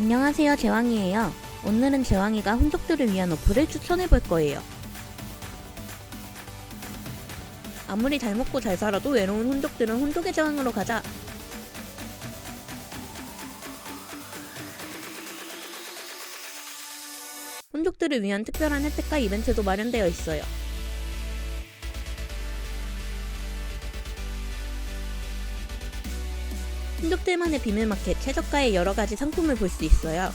안녕하세요 제왕이에요. 오늘은 제왕이가 혼족들을 위한 어플을 추천해 볼 거예요. 아무리 잘 먹고 잘 살아도 외로운 혼족들은 혼족의 제왕으로 가자. 혼족들을 위한 특별한 혜택과 이벤트도 마련되어 있어요. 혼족들만의 비밀마켓 최저가의 여러 가지 상품을 볼 수 있어요.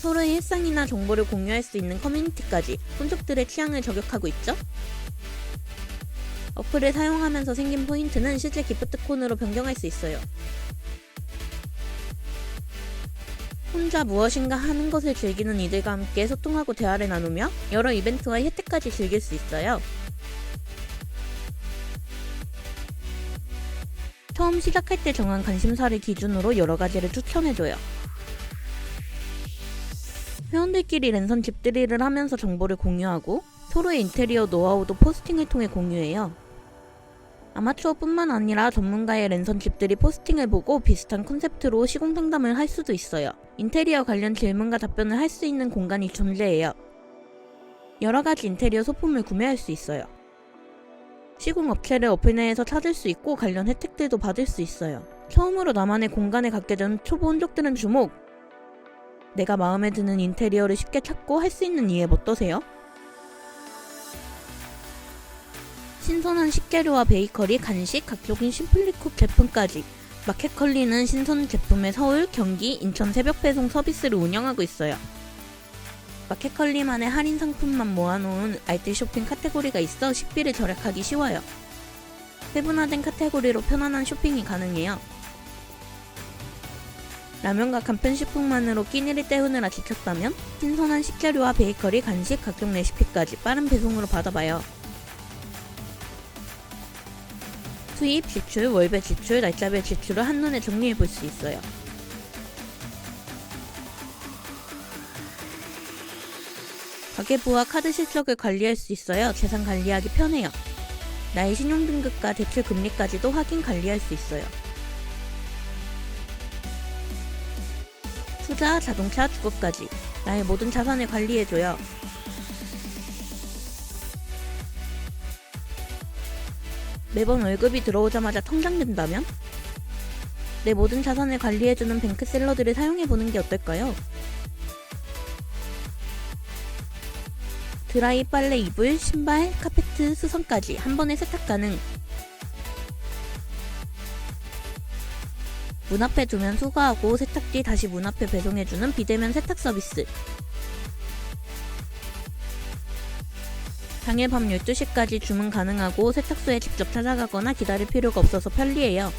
서로의 일상이나 정보를 공유할 수 있는 커뮤니티까지 혼족들의 취향을 저격하고 있죠? 어플을 사용하면서 생긴 포인트는 실제 기프트콘으로 변경할 수 있어요. 혼자 무엇인가 하는 것을 즐기는 이들과 함께 소통하고 대화를 나누며 여러 이벤트와 혜택까지 즐길 수 있어요. 처음 시작할 때 정한 관심사를 기준으로 여러 가지를 추천해줘요. 회원들끼리 랜선 집들이를 하면서 정보를 공유하고 서로의 인테리어 노하우도 포스팅을 통해 공유해요. 아마추어뿐만 아니라 전문가의 랜선 집들이 포스팅을 보고 비슷한 컨셉트로 시공 상담을 할 수도 있어요. 인테리어 관련 질문과 답변을 할 수 있는 공간이 존재해요. 여러 가지 인테리어 소품을 구매할 수 있어요. 시공 업체를 어플 내에서 찾을 수 있고 관련 혜택들도 받을 수 있어요. 처음으로 나만의 공간을 갖게 된 초보 혼족들은 주목! 내가 마음에 드는 인테리어를 쉽게 찾고 할 수 있는 이 앱 어떠세요? 신선한 식재료와 베이커리, 간식, 각종인 심플리쿡 제품까지 마켓컬리는 신선 제품의 서울, 경기, 인천 새벽 배송 서비스를 운영하고 있어요. 마켓컬리만의 할인 상품만 모아놓은 알뜰 쇼핑 카테고리가 있어 식비를 절약하기 쉬워요. 세분화된 카테고리로 편안한 쇼핑이 가능해요. 라면과 간편식품만으로 끼니를 때우느라 지쳤다면 신선한 식재료와 베이커리, 간식, 각종 레시피까지 빠른 배송으로 받아봐요. 수입, 지출, 월별 지출, 날짜별 지출을 한눈에 정리해 볼 수 있어요. 가계부와 카드 실적을 관리할 수 있어요. 재산 관리하기 편해요. 나의 신용등급과 대출 금리까지도 확인 관리할 수 있어요. 투자, 자동차, 주거까지 나의 모든 자산을 관리해줘요. 매번 월급이 들어오자마자 통장된다면? 내 모든 자산을 관리해주는 뱅크셀러들을 사용해보는 게 어떨까요? 드라이 빨래 이불, 신발, 카페트, 수선까지 한 번에 세탁 가능. 문 앞에 두면 수거하고 세탁 뒤 다시 문 앞에 배송해주는 비대면 세탁 서비스. 당일 밤 12시까지 주문 가능하고 세탁소에 직접 찾아가거나 기다릴 필요가 없어서 편리해요.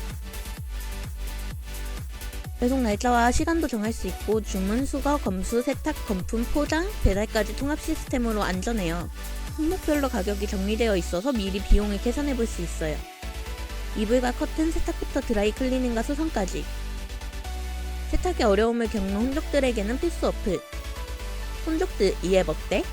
배송 날짜와 시간도 정할 수 있고 주문, 수거, 검수, 세탁, 검품, 포장, 배달까지 통합 시스템으로 안전해요. 품목별로 가격이 정리되어 있어서 미리 비용을 계산해 볼 수 있어요. 이불과 커튼, 세탁부터 드라이 클리닝과 수선까지. 세탁에 어려움을 겪는 혼족들에게는 필수 어플. 혼족들 이 앱 어때?